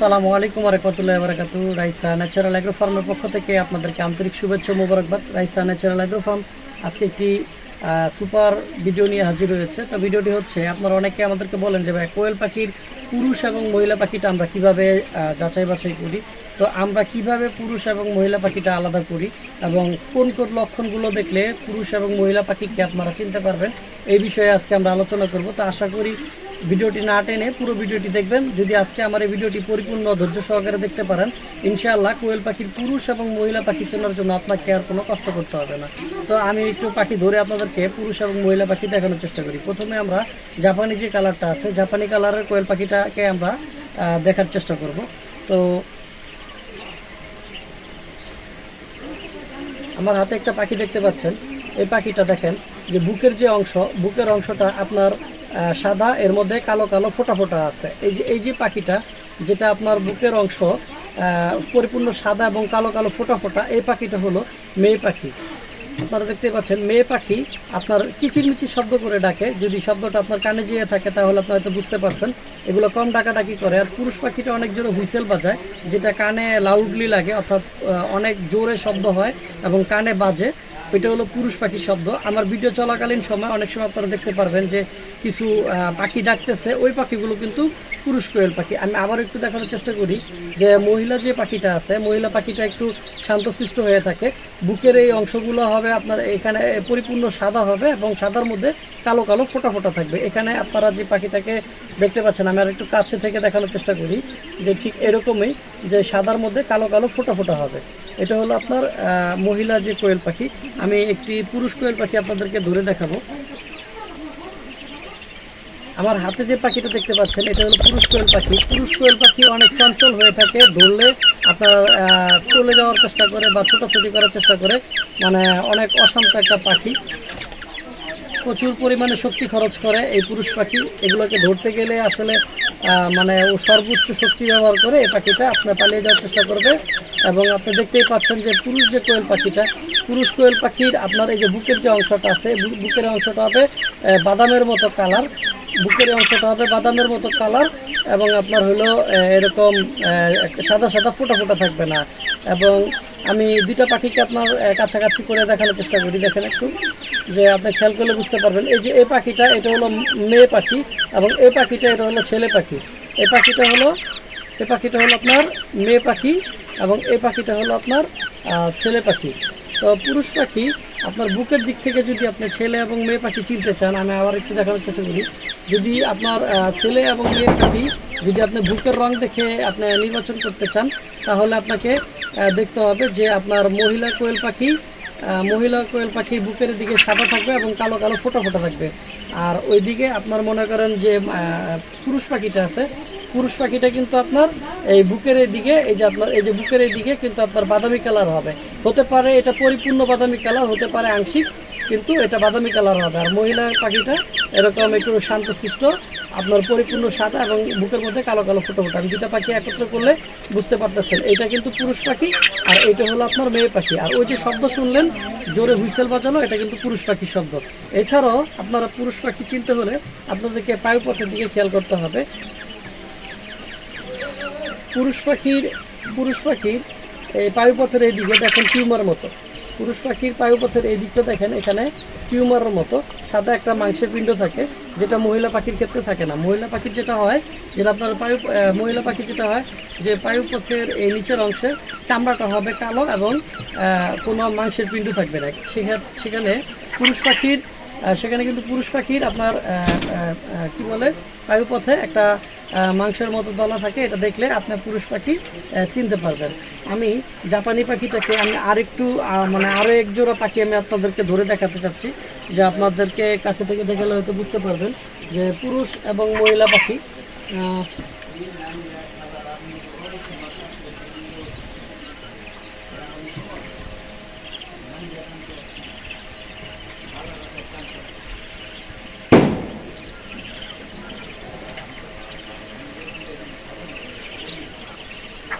আসসালামু আলাইকুম রহমতুল্লাহ বারাকাতু রাইসা ন্যাচারাল অ্যাগ্রো ফার্মের পক্ষ থেকে আপনাদেরকে আন্তরিক শুভেচ্ছা মোবারকবাদ। রাইসা ন্যাচারাল অ্যাগ্রো ফার্ম আজকে একটি সুপার ভিডিও নিয়ে হাজির হয়েছে। তো ভিডিওটি হচ্ছে, আপনারা অনেকে আমাদেরকে বলেন যে ভাই, কোয়েল পাখির পুরুষ এবং মহিলা পাখিটা আমরা কীভাবে যাচাই বাছাই করি? তো আমরা কীভাবে পুরুষ এবং মহিলা পাখিটা আলাদা করি এবং কোন কোন লক্ষণগুলো দেখলে পুরুষ এবং মহিলা পাখিকে আপনারা চিনতে পারবেন? এই বিষয়ে আজকে আমরা আলোচনা করব। তো আশা করি ভিডিওটি না টেনে পুরো ভিডিওটি দেখবেন। যদি আজকে আমার এই ভিডিওটি পরিপূর্ণ ধৈর্য সহকারে দেখতে পারেন, ইনশাআল্লাহ কোয়েল পাখির পুরুষ এবং মহিলা পাখি চেনার জন্য আপনাকে আর কোনো কষ্ট করতে হবে না। তো আমি একটু পাখি ধরে আপনাদেরকে পুরুষ এবং মহিলা পাখি দেখানোর চেষ্টা করি। প্রথমে আমরা জাপানি যে কালারটা আছে, জাপানি কালারের কোয়েল পাখিটাকে আমরা দেখার চেষ্টা করব। তো আমার হাতে একটা পাখি দেখতে পাচ্ছেন। এই পাখিটা দেখেন যে বুকের যে অংশ, বুকের অংশটা আপনার সাদা, এর মধ্যে কালো কালো ফোটা ফোটা আছে। এই যে এই যে পাখিটা, যেটা আপনার বুকের অংশ পরিপূর্ণ সাদা এবং কালো কালো ফোটা ফোটা, এই পাখিটা হলো মেয়ে পাখি। আপনারা দেখতে পাচ্ছেন, মেয়ে পাখি আপনার কিচিরমিচির শব্দ করে ডাকে। যদি শব্দটা আপনার কানে যেয়ে থাকে, তাহলে আপনি হয়তো বুঝতে পারছেন। এগুলো কম ডাকাডাকি করে। আর পুরুষ পাখিটা অনেক জোরে হুইসেল বাজায়, যেটা কানে লাউডলি লাগে, অর্থাৎ অনেক জোরে শব্দ হয় এবং কানে বাজে। ওইটা হলো পুরুষ পাখির শব্দ। আমার ভিডিও চলাকালীন সময় অনেক সময় আপনারা দেখতে পারবেন যে কিছু পাখি ডাকতেছে, ওই পাখিগুলো কিন্তু পুরুষ কোয়েল পাখি। আমি আবার একটু দেখানোর চেষ্টা করি যে মহিলা যে পাখিটা আছে, মহিলা পাখিটা একটু শান্তশিষ্ট হয়ে থাকে। বুকের এই অংশগুলো হবে আপনার এখানে পরিপূর্ণ সাদা হবে এবং সাদার মধ্যে কালো কালো ফোটা ফোটা থাকবে। এখানে আপনারা যে পাখিটাকে দেখতে পাচ্ছেন, আমি আর একটু কাছে থেকে দেখানোর চেষ্টা করি যে ঠিক এরকমই যে সাদার মধ্যে কালো কালো ফোটা ফোটা হবে। এটা হলো আপনার মহিলা যে কোয়েল পাখি। আমি একটি পুরুষ কোয়েল পাখি আপনাদেরকে ধরে দেখাবো। আমার হাতে যে পাখিটা দেখতে পাচ্ছেন, এটা হলো পুরুষ কোয়েল পাখি। পুরুষ কোয়েল পাখি অনেক চঞ্চল হয়ে থাকে, ধরলে আপনার চলে যাওয়ার চেষ্টা করে বা ছোটাছুটি করার চেষ্টা করে। মানে অনেক অশান্ত একটা পাখি। প্রচুর পরিমাণে শক্তি খরচ করে এই পুরুষ পাখি। এগুলোকে ধরতে গেলে আসলে মানে ও সর্বোচ্চ শক্তি ব্যবহার করে এই পাখিটা আপনার পালিয়ে যাওয়ার চেষ্টা করবে। এবং আপনি দেখতেই পাচ্ছেন যে পুরুষ যে কোয়েল পাখিটা, পুরুষ কোয়েল পাখির আপনার এই যে বুকের যে অংশটা আছে বুকের অংশটা হবে বাদামের মতো কালার। বুকের অংশটা হবে বাদামের মতো কালার এবং আপনার হলো এরকম সাদা সাদা ফোটা ফোটা থাকবে না। এবং আমি দুইটা পাখিকে আপনার কাছাকাছি করে দেখানোর চেষ্টা করি, দেখেন একটু, যে আপনি খেয়াল করলে বুঝতে পারবেন। এই যে, এই পাখিটা, এটা হলো মেয়ে পাখি এবং এই পাখিটা, এটা হলো ছেলে পাখি। এই পাখিটা হলো, এই পাখিটা হলো আপনার মেয়ে পাখি এবং এই পাখিটা হলো আপনার ছেলে পাখি। তো পুরুষ পাখি আপনার বুকের দিক থেকে যদি আপনি ছেলে এবং মেয়ে পাখি চিনতে চান, আমি আবার একটু দেখানোর চেষ্টা করি। যদি আপনার ছেলে এবং মেয়ে পাখি যদি আপনি বুকের রং দেখে আপনি নির্বাচন করতে চান, তাহলে আপনাকে দেখতে হবে যে আপনার মহিলা কোয়েল পাখি মহিলা কোয়েল পাখি বুকের দিকে সাদা থাকবে এবং কালো কালো ফোটা ফোটা থাকবে। আর ওইদিকে আপনার মনে করেন যে পুরুষ পাখিটা আছে পুরুষ পাখিটা কিন্তু আপনার এই বুকের এই দিকে এই যে আপনার, এই যে বুকের এই দিকে কিন্তু আপনার বাদামি কালার হবে। হতে পারে এটা পরিপূর্ণ বাদামি কালার, হতে পারে আংশিক, কিন্তু এটা বাদামি কালার হবে। আর মহিলা পাখিটা এরকম একটু শান্তশিষ্ট, আপনার পরিপূর্ণ সাদা এবং বুকের মধ্যে কালো কালো ফোটো ফোটো। আমি দুটা পাখি একত্র করলে বুঝতে পারতেছেন এটা কিন্তু পুরুষ পাখি আর এটা হলো আপনার মেয়ে পাখি। আর ওই যে শব্দ শুনলেন, জোরে হুইসেল বাজানো, এটা কিন্তু পুরুষ পাখির শব্দ। এছাড়াও আপনারা পুরুষ পাখি চিনতে হলে আপনাদেরকে পায়ুপথের দিকে খেয়াল করতে হবে। পুরুষ পাখির পুরুষ পাখির, এই পায়ুপথের এই দিকে দেখেন টিউমার মতো। পুরুষ পাখির পায়ুপথের এই দিকটা দেখেন, এখানে টিউমারের মতো। সাদা একটা মাংসের পিণ্ড থাকে, যেটা মহিলা পাখির ক্ষেত্রে থাকে না। মহিলা পাখির যেটা হয়, যেটা আপনার পায়ু মহিলা পাখির যেটা হয়, যে পায়ুপথের এই নিচের অংশে চামড়াটা হবে কালো এবং কোনো মাংসের পিণ্ড থাকবে না। সেখানে পুরুষ পাখির সেখানে কিন্তু পুরুষ পাখির আপনার কি বলে বায়ুপথে একটা মাংসের মতো দলা থাকে, এটা দেখলে আপনার পুরুষ পাখি চিনতে পারবেন। আমি জাপানি পাখিটাকে আমি আরেকটু মানে আরও এক জোড়া পাখি আমি আপনাদেরকে ধরে দেখাতে চাচ্ছি, যে আপনাদেরকে কাছে থেকে দেখালে হয়তো বুঝতে পারবেন যে পুরুষ এবং মহিলা পাখি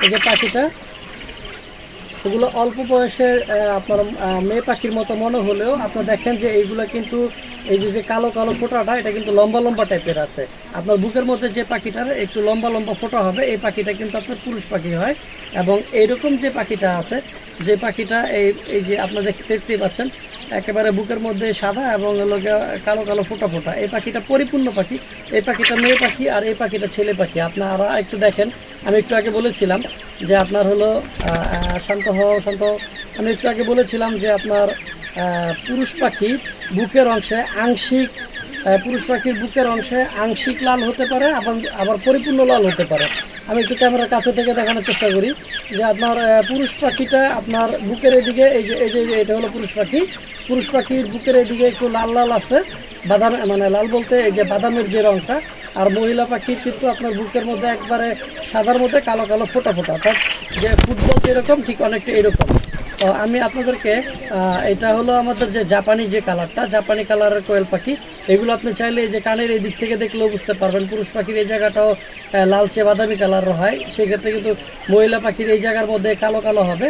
এই যে পাখিটা, এগুলো অল্প বয়সে আপনার মেয়ে পাখির মতো মনে হলেও আপনারা দেখেন যে এইগুলো কিন্তু, এই যে যে কালো কালো ফোঁটাটা, এটা কিন্তু লম্বা লম্বা টাইপের আছে। আপনার বুকের মধ্যে যে পাখিটার একটু লম্বা লম্বা ফোঁটা হবে, এই পাখিটা কিন্তু আপনার পুরুষ পাখি হয়। এবং এইরকম যে পাখিটা আছে, যে পাখিটা এই এই যে আপনারা দেখতে দেখতেই পাচ্ছেন একেবারে বুকের মধ্যে সাদা এবং গিয়ে কালো কালো ফোঁটা ফোটা। এই পাখিটা পরিপূর্ণ পাখি, এই পাখিটা মেয়ে পাখি আর এই পাখিটা ছেলে পাখি। আপনারা একটু দেখেন, আমি একটু আগে বলেছিলাম যে আপনার হলো শান্ত হও, শান্ত আমি একটু আগে বলেছিলাম যে আপনার পুরুষ পাখি বুকের অংশে আংশিক পুরুষ পাখির বুকের অংশে আংশিক লাল হতে পারে, আবার আবার পরিপূর্ণ লাল হতে পারে। আমি একটু ক্যামেরার কাছে থেকে দেখানোর চেষ্টা করি যে আপনার পুরুষ পাখিটা আপনার বুকের এদিকে, এই যে এই যে এটা হলো পুরুষ পাখি। পুরুষ পাখির বুকের এদিকে একটু লাল লাল আছে, বাদাম মানে লাল বলতে এই যে বাদামের যে রঙটা আর মহিলা পাখির কিন্তু আপনার বুকের মধ্যে একবারে সাদার মধ্যে কালো কালো ফোটা ফোটা, অর্থাৎ যে ফুটবল যেরকম, ঠিক অনেকটা এরকম। তো আমি আপনাদেরকে এটা হলো আমাদের যে জাপানি যে কালারটা, জাপানি কালারের কোয়েল পাখি, এগুলো আপনি চাইলে এই যে কানের এই দিক থেকে দেখলেও বুঝতে পারবেন, পুরুষ পাখির এই জায়গাটাও লালচে বাদামি কালারের হয়, সেক্ষেত্রে কিন্তু মহিলা পাখির এই জায়গার মধ্যে কালো কালো হবে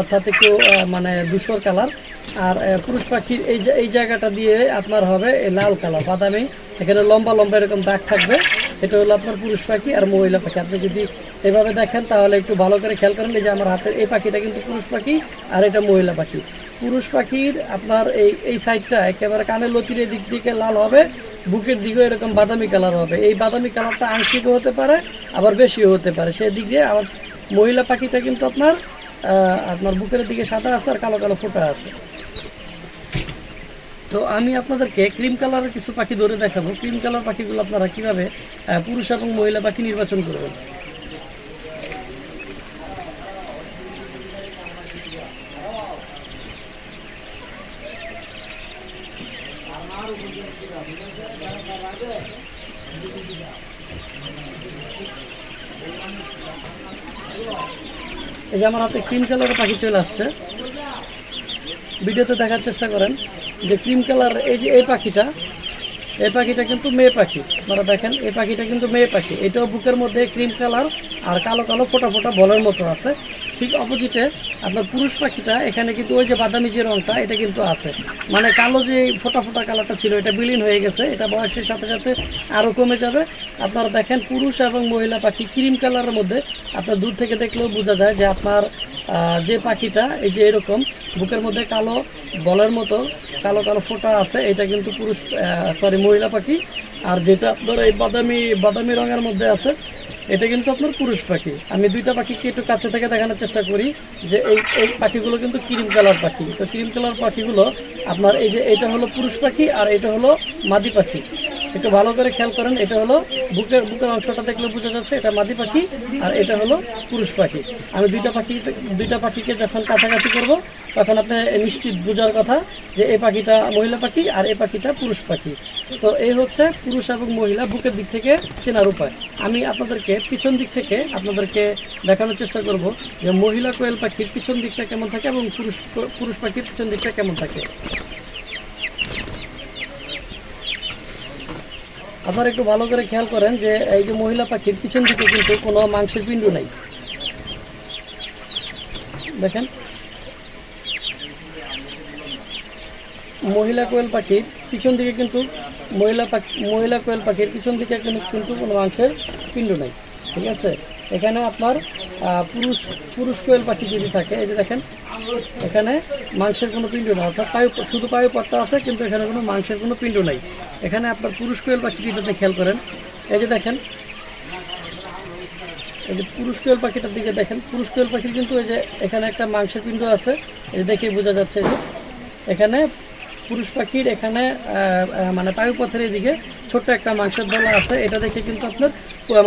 অর্থাৎ একটু মানে ধূসর কালার। আর পুরুষ পাখির এই এই জায়গাটা দিয়ে আপনার হবে লাল কালার, বাদামি, এখানে লম্বা লম্বা এরকম দাগ থাকবে, এটা হলো আপনার পুরুষ পাখি আর মহিলা পাখি। আপনি যদি এভাবে দেখেন, তাহলে একটু ভালো করে খেয়াল করেন, এই যে আমার হাতের এই পাখিটা কিন্তু পুরুষ পাখি আর এটা মহিলা পাখি। পুরুষ পাখির আপনার এই এই সাইডটা একেবারে কানের লতির দিক দিকে লাল হবে, বুকের দিকেও এরকম বাদামি কালার হবে। এই বাদামি কালারটা আংশিকও হতে পারে, আবার বেশিও হতে পারে। সেই দিক দিয়ে আমার মহিলা পাখিটা কিন্তু আপনার আপনার বুকের দিকে সাদা আছে আর কালো কালো ফোঁটা আছে। তো আমি আপনাদেরকে ক্রিম কালারের কিছু পাখি ধরে দেখাবো। ক্রিম কালার পাখিগুলো আপনারা কীভাবে পুরুষ এবং মহিলা পাখি নির্বাচন করবেন? এই যে আমার হাতে ক্রিম কালার পাখি চলে আসছে। ভিডিওতে দেখার চেষ্টা করেন যে ক্রিম কালার এই যে এই পাখিটা এই পাখিটা কিন্তু মেয়ে পাখি। আপনারা দেখেন, এই পাখিটা কিন্তু মেয়ে পাখি। এটাও বুকের মধ্যে ক্রিম কালার আর কালো কালো ফোটা ফোটা বলের মতো আছে। ঠিক অপোজিটে আপনার পুরুষ পাখিটা, এখানে কিন্তু ওই যে বাদামি যে রঙটা এটা কিন্তু আছে। মানে কালো যে ফোটা ফোটা কালারটা ছিল, এটা বিলীন হয়ে গেছে। এটা বয়সের সাথে সাথে আরও কমে যাবে। আপনারা দেখেন, পুরুষ এবং মহিলা পাখি ক্রিম কালারের মধ্যে আপনার দূর থেকে দেখলেও বোঝা যায় যে আপনার যে পাখিটা, এই যে এরকম বুকের মধ্যে কালো বলের মতো, কালো কালো ফোঁটা আছে, এটা কিন্তু পুরুষ সরি মহিলা পাখি। আর যেটা আপনার এই বাদামি বাদামি রঙের মধ্যে আছে, এটা কিন্তু আপনার পুরুষ পাখি। আমি দুইটা পাখিকে একটু কাছে থেকে দেখানোর চেষ্টা করি যে এই এই পাখিগুলো কিন্তু ক্রিম কালার পাখি। তো ক্রিম কালার পাখিগুলো আপনার এই যে, এটা হলো পুরুষ পাখি আর এটা হলো মাদি পাখি। একটু ভালো করে খেয়াল করেন, এটা হলো বুকের বুকের অংশটা দেখলে বোঝা যাচ্ছে এটা মাদি পাখি আর এটা হলো পুরুষ পাখি। আমি দুইটা পাখি, দুইটা পাখিকে যখন কাছাকাছি করব, তখন আপনি নিশ্চিত বোঝার কথা যে এই পাখিটা মহিলা পাখি আর এই পাখিটা পুরুষ পাখি। তো এই হচ্ছে পুরুষ এবং মহিলা বুকের দিক থেকে চেনার উপায়। আমি আপনাদেরকে পিছন দিক থেকে আপনাদেরকে দেখানোর চেষ্টা করব যে মহিলা কোয়েল পাখির পিছন দিকটা কেমন থাকে এবং পুরুষ পুরুষ পাখির পিছন দিকটা কেমন থাকে। আপনারা একটু ভালো করে খেয়াল করেন যে এই যে মহিলা পাখির পিছন দিকে কিন্তু কোনো মাংসের পিণ্ড নাই। দেখেন। মহিলা কোয়েল পাখির পিছন দিকে কিন্তু মহিলা পাখি মহিলা কোয়েল পাখির পিছন দিকে কিন্তু কোনো মাংসের পিণ্ড নাই। ঠিক আছে? এখানে আপনার পুরুষ পুরুষ কোয়েল পাখি যদি থাকে, এই যে দেখেন, এখানে মাংসের কোনো পিণ্ড না অর্থাৎ পায়ু, শুধু পায়ু পট্টা আছে, কিন্তু এখানে কোনো মাংসের কোনো পিণ্ড নাই। এখানে আপনার পুরুষ কোয়েল পাখি যদি খেয়াল করেন। এই যে দেখেন, এই যে পুরুষ কোয়েল পাখিটার দিকে দেখেন। পুরুষ কোয়েল পাখির কিন্তু এই যে এখানে একটা মাংসের পিণ্ড আছে, এই দেখে বোঝা যাচ্ছে যে এখানে পুরুষ পাখির এখানে মানে পায়ুপথের এদিকে ছোট্ট একটা মাংসের দলা আছে। এটা দেখে কিন্তু আপনার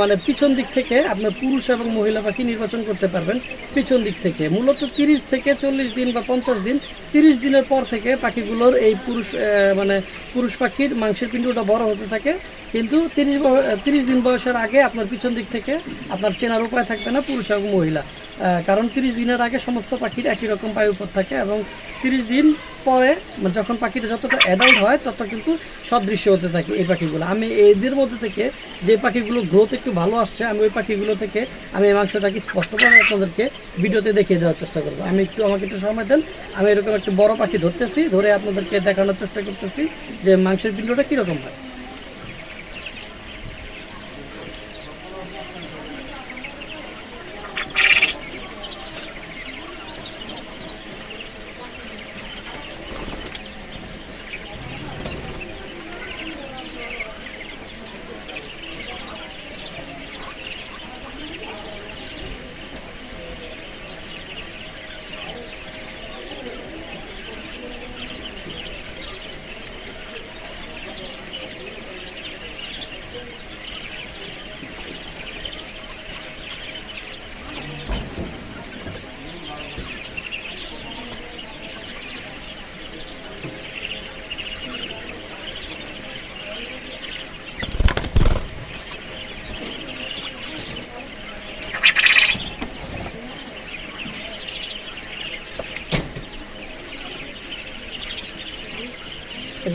মানে পিছন দিক থেকে আপনার পুরুষ এবং মহিলা পাখি নির্বাচন করতে পারবেন পিছন দিক থেকে। মূলত তিরিশ থেকে চল্লিশ দিন বা পঞ্চাশ দিন, তিরিশ দিনের পর থেকে পাখিগুলোর এই পুরুষ মানে পুরুষ পাখির মাংসের পিণ্ডটা বড় হতে থাকে। কিন্তু তিরিশ তিরিশ দিন বয়সের আগে আপনার পিছন দিক থেকে আপনার চেনার উপায় থাকবে না পুরুষ এবং মহিলা। কারণ তিরিশ দিনের আগে সমস্ত পাখির একই রকম বায়ুপথ থাকে এবং তিরিশ দিন পরে মানে যখন পাখিটা যতটা অ্যাডাল্ট হয়, তত কিন্তু সদৃশ্য হতে থাকে এই পাখিগুলো। আমি এদের মধ্যে থেকে যে পাখিগুলো গ্রোথ একটু ভালো আসছে, আমি ওই পাখিগুলো থেকে আমি এই মাংসটাকে স্পষ্টভাবে আপনাদেরকে ভিডিওতে দেখিয়ে দেওয়ার চেষ্টা করব। আমি একটু আমাকে একটু সময় দেন, আমি এরকম একটু বড় পাখি ধরতেছি, ধরে আপনাদেরকে দেখানোর চেষ্টা করতেছি যে মাংসের পিণ্ডটা কীরকম হয়।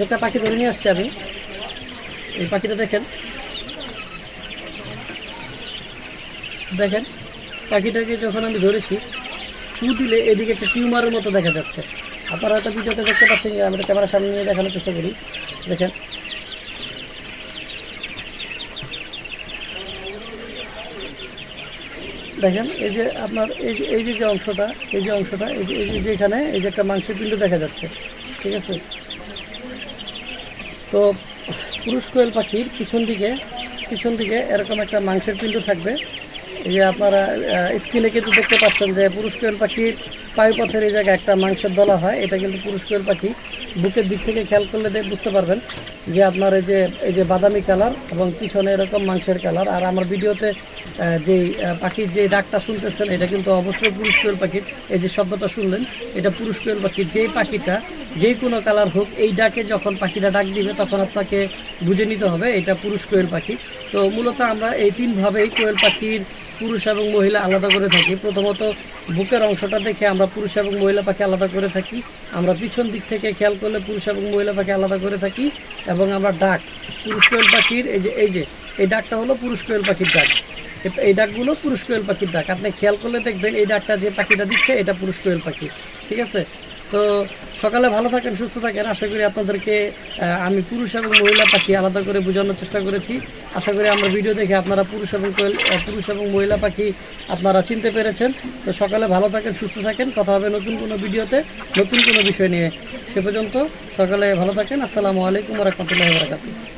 একটা পাখি ধরে নিয়ে আসছি আমি। এই পাখিটা দেখেন। দেখেন, পাখিটাকে যখন আমি ধরেছি ফু দিলে এদিকে একটা টিউমারের মতো দেখা যাচ্ছে। আপনারা হয়তো ভিডিওতে দেখতে পাচ্ছেন আমি ক্যামেরার সামনে নিয়ে দেখানোর চেষ্টা করি। দেখেন। দেখেন, এই যে আপনার, এই যে এই যে অংশটা, এই যে অংশটা, এই যে এই যে যেখানে, এই যে একটা মাংসের পিণ্ড দেখা যাচ্ছে। ঠিক আছে? তো পুরুষ কোয়েল পাখির পিছন দিকে পিছন দিকে এরকম একটা মাংসের পিণ্ড থাকবে। এই যে আপনারা স্ক্রিনে কিন্তু দেখতে পাচ্ছেন যে পুরুষ কোয়েল পাখির পায়ুপথের এই জায়গায় একটা মাংসের দলা হয়। এটা কিন্তু পুরুষ কোয়েল পাখি বুকের দিক থেকে খেয়াল করলে দে- বুঝতে পারবেন যে আপনার এই যে এই যে বাদামি কালার এবং পিছনে এরকম মাংসের কালার। আর আমার ভিডিওতে যেই পাখির যে ডাকটা শুনতেছেন, এটা কিন্তু অবশ্যই পুরুষ কোয়েল পাখির এই যে শব্দটা শুনলেন, এটা পুরুষ কোয়েল পাখির যেই পাখিটা যেই কোনো কালার হোক, এই ডাকে যখন পাখিটা ডাক দিবে, তখন আপনাকে বুঝে নিতে হবে এটা পুরুষ কোয়েল পাখি। তো মূলত আমরা এই তিনভাবেই কোয়েল পাখির পুরুষ এবং মহিলা আলাদা করে থাকি। প্রথমত বুকের অংশটা দেখে আমরা পুরুষ এবং মহিলা পাখি আলাদা করে থাকি। আমরা পিছন দিক থেকে খেয়াল করলে পুরুষ এবং মহিলা পাখি আলাদা করে থাকি এবং আমরা ডাক, পুরুষ কোয়েল পাখির এই যে এই যে, এই ডাকটা হলো পুরুষ কোয়েল পাখির ডাক। এই ডাকগুলো পুরুষ কোয়েল পাখির ডাক। আপনি খেয়াল করলে দেখবেন এই ডাকটা যে পাখিটা দিচ্ছে, এটা পুরুষ কোয়েল পাখি। ঠিক আছে? তো সকালে ভালো থাকেন, সুস্থ থাকেন। আশা করি আপনাদেরকে আমি পুরুষ এবং মহিলা পাখি আলাদা করে বোঝানোর চেষ্টা করেছি। আশা করি আমরা ভিডিও দেখে আপনারা পুরুষ এবং পুরুষ এবং মহিলা পাখি আপনারা চিনতে পেরেছেন। তো সকালে ভালো থাকেন, সুস্থ থাকেন। কথা হবে নতুন কোনো ভিডিওতে, নতুন কোনো বিষয় নিয়ে। সে পর্যন্ত সকালে ভালো থাকেন। আসসালামু আলাইকুম রহমতুল্লাহ বারাকাতুহ।